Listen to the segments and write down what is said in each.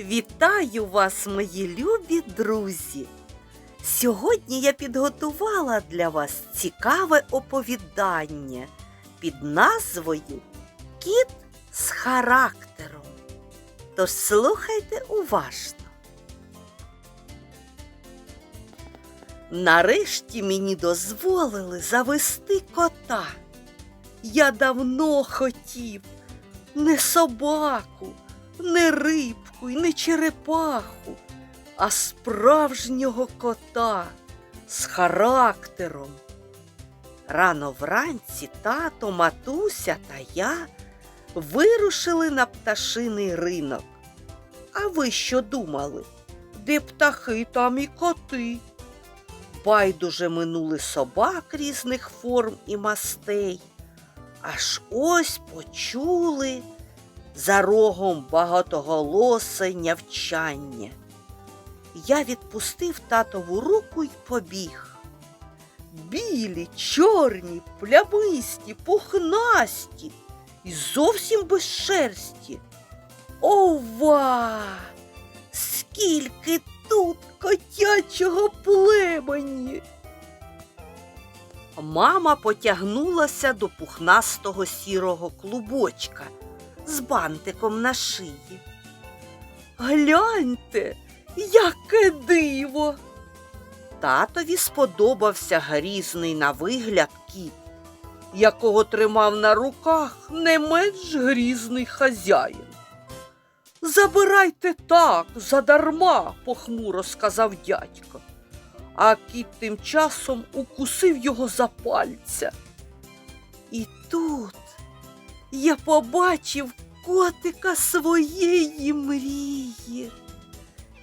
Вітаю вас, мої любі друзі! Сьогодні я підготувала для вас цікаве оповідання під назвою Кіт з характером. Тож слухайте уважно. Нарешті мені дозволили завести кота. Я давно хотів не собаку, не рибку й не черепаху, а справжнього кота з характером. Рано вранці тато, матуся та я вирушили на пташиний ринок. А ви що думали? Де птахи, там і коти. Байдуже минули собак різних форм і мастей. Аж ось почули за рогом багатоголосе нявчання. Я відпустив татову руку й побіг. Білі, чорні, плямисті, пухнасті і зовсім без шерсті. Ова! Скільки тут котячого племені! Мама потягнулася до пухнастого сірого клубочка з бантиком на шиї. Гляньте, яке диво! Татові сподобався грізний на вигляд кіт, якого тримав на руках не менш грізний хазяїн. Забирайте так, задарма, похмуро сказав дядько. А кіт тим часом укусив його за пальця. І тут я побачив котика своєї мрії.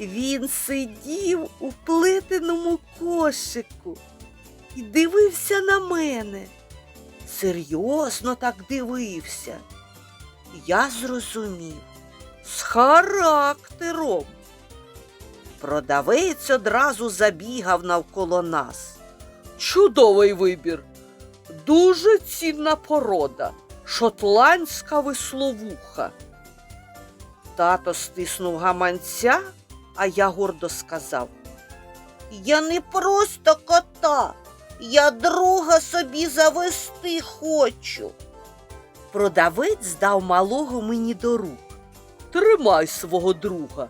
Він сидів у плетеному кошику і дивився на мене. Серйозно так дивився. Я зрозумів з характером. Продавець одразу забігав навколо нас. Чудовий вибір, дуже цінна порода, шотландська весловуха. Тато стиснув гаманця, а я гордо сказав. Я не просто кота, я друга собі завести хочу. Продавець здав малого мені до рук. Тримай свого друга,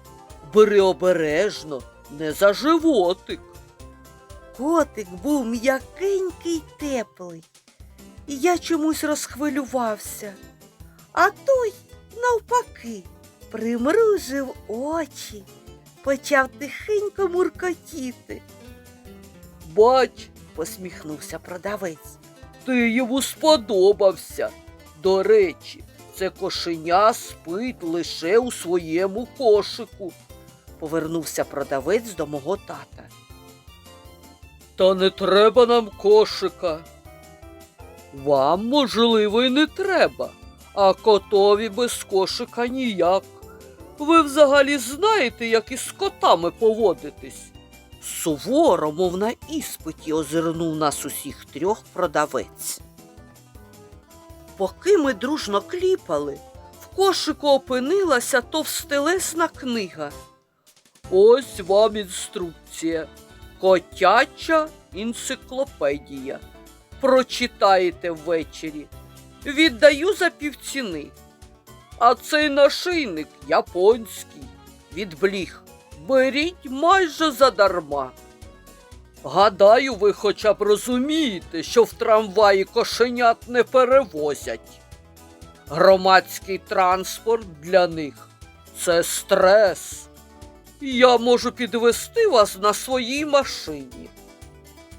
бери обережно, не за животик. Котик був м'якенький теплий, і я чомусь розхвилювався. А той, навпаки, примружив очі, почав тихенько муркотіти. Бач, посміхнувся продавець, ти йому сподобався. До речі, це кошеня спить лише у своєму кошику, повернувся продавець до мого тата. Та не треба нам кошика. Вам, можливо, й не треба, а котові без кошика ніяк. Ви взагалі знаєте, як із котами поводитись? Суворо, мов на іспиті, озирнув нас усіх трьох продавець. Поки ми дружно кліпали, в кошику опинилася товстелесна книга. Ось вам інструкція. Котяча енциклопедія. Прочитаєте ввечері. Віддаю за півціни. А цей нашийник японський. Відбліг. Беріть майже задарма. Гадаю, ви хоча б розумієте, що в трамваї кошенят не перевозять. Громадський транспорт для них це стрес. Я можу підвести вас на своїй машині.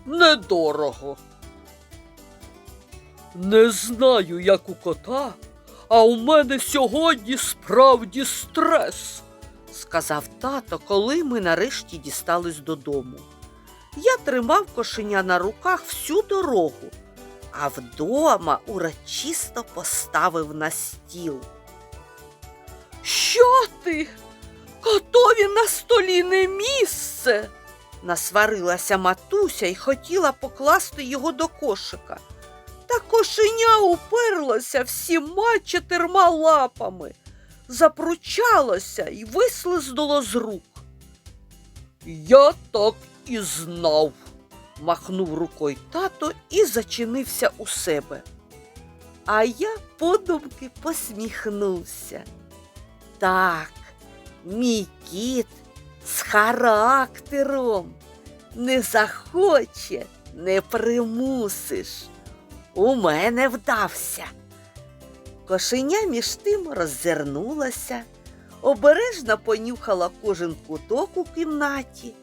Недорого. Не знаю, як у кота, а у мене сьогодні справді стрес, сказав тато, коли ми нарешті дістались додому. Я тримав кошеня на руках всю дорогу, а вдома урочисто поставив на стіл. Що ти? Котові на столі не місце. насварилася матуся і хотіла покласти його до кошика. Та кошеня уперлося всіма чотирма лапами, запручалося і вислизнуло з рук. Я так і знав, махнув рукою тато і зачинився у себе. А я подумки посміхнувся. Так, мій кіт з характером. Не захоче, не примусиш. У мене вдався. Кошеня між тим роззирнулася, обережно понюхала кожен куток у кімнаті,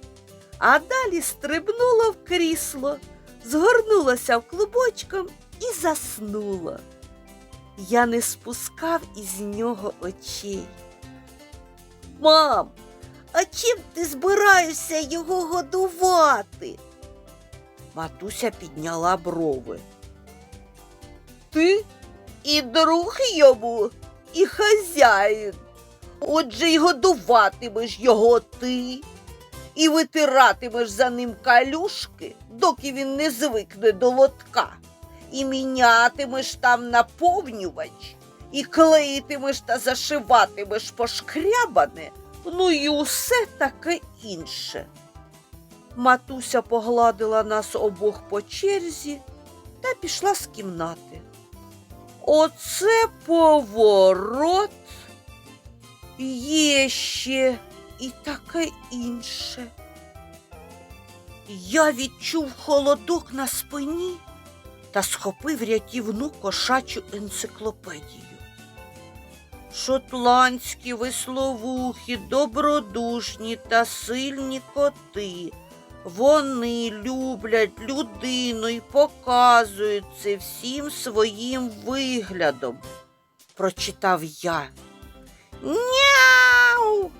а далі стрибнула в крісло, згорнулася в клубочком і заснула. Я не спускав із нього очей. Мам, а чим ти збираєшся його годувати? Матуся підняла брови. Ти і друг йому, і хазяїн. Отже й годуватимеш його ти, і витиратимеш за ним калюшки, доки він не звикне до лотка, і мінятимеш там наповнювач, і клеїтимеш та зашиватимеш пошкрябане, ну і усе таке інше. Матуся погладила нас обох по черзі та пішла з кімнати. Оце поворот є ще і таке інше. Я відчув холодок на спині та схопив рятівну кошачу енциклопедію. Шотландські весловухі, добродушні та сильні коти. Вони люблять людину і показують це всім своїм виглядом, прочитав я. Няу.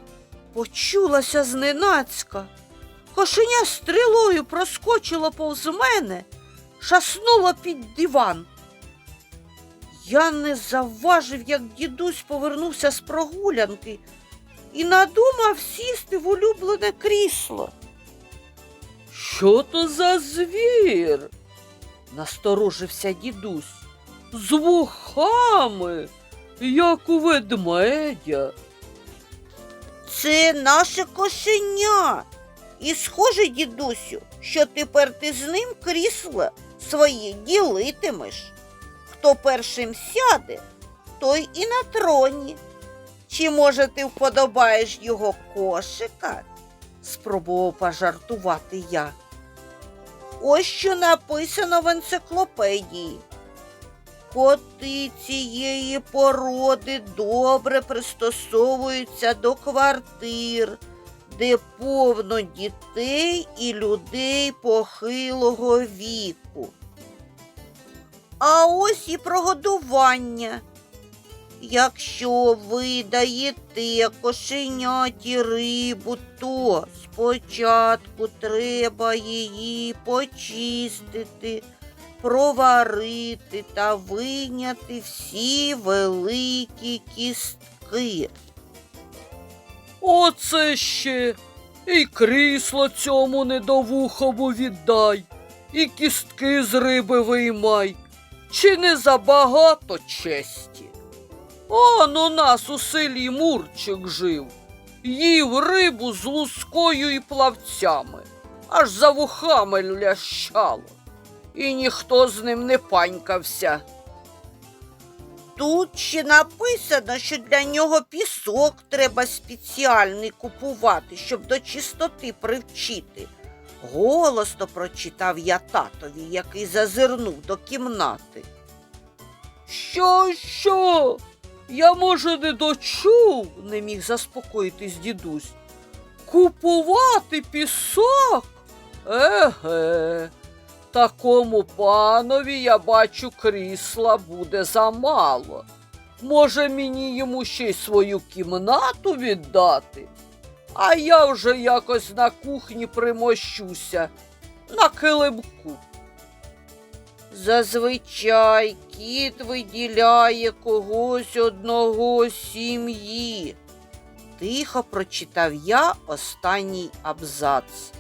Почулася зненацька. Кошеня стрілою проскочило повз мене, шаснуло під диван. Я не завважив, як дідусь повернувся з прогулянки і надумав сісти в улюблене крісло. Що то за звір? насторожився дідусь. З вухами, як у ведмедя. Це наше кошеня. І схоже, дідусю, що тепер ти з ним крісло своє ділитимеш. Хто першим сяде, той і на троні. Чи, може, ти вподобаєш його кошика? спробував пожартувати я. Ось що написано в енциклопедії. Коти цієї породи добре пристосовуються до квартир, де повно дітей і людей похилого віку. А ось і прогодування. Якщо ви даєте кошеняті рибу, то спочатку треба її почистити, проварити та виняти всі великі кістки. Оце ще і крісло цьому недовухому віддай, і кістки з риби виймай. Чи не забагато честі? Он у нас у селі Мурчик жив, їв рибу з лускою і плавцями, аж за вухами лящало, і ніхто з ним не панькався. Тут ще написано, що для нього пісок треба спеціальний купувати, щоб до чистоти привчити. Голосно прочитав я татові, який зазирнув до кімнати. Що, що? Я, може, не дочув, не міг заспокоїтись дідусь. Купувати пісок? Еге, такому панові, я бачу, крісла буде замало. Може, мені йому ще й свою кімнату віддати? А я вже якось на кухні примощуся, на килимку. Зазвичай кіт виділяє когось одного сім'ї. Тихо прочитав я останній абзац.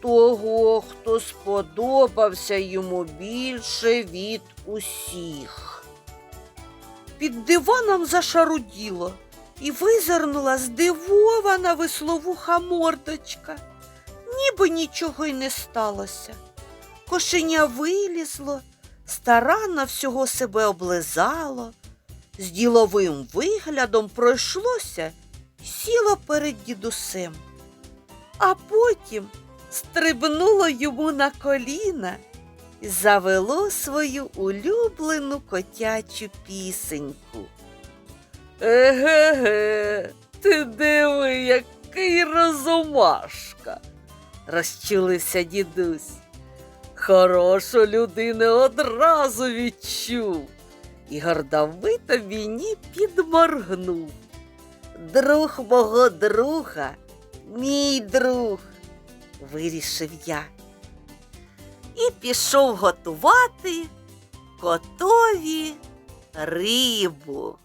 Того, хто сподобався йому більше від усіх. Під диваном зашаруділо. і визирнула здивована весловуха мордочка. Ніби нічого й не сталося. Кошеня вилізло, старанно всього себе облизало, з діловим виглядом пройшлося сіло перед дідусем, а потім стрибнуло йому на коліна і завело свою улюблену котячу пісеньку. Еге-ге, ти диви, який розумашка, розчулився дідусь. Хорошу людину одразу відчув і гордовито мені підморгнув. Друг мого друга, мій друг, вирішив я. І пішов готувати котові рибу.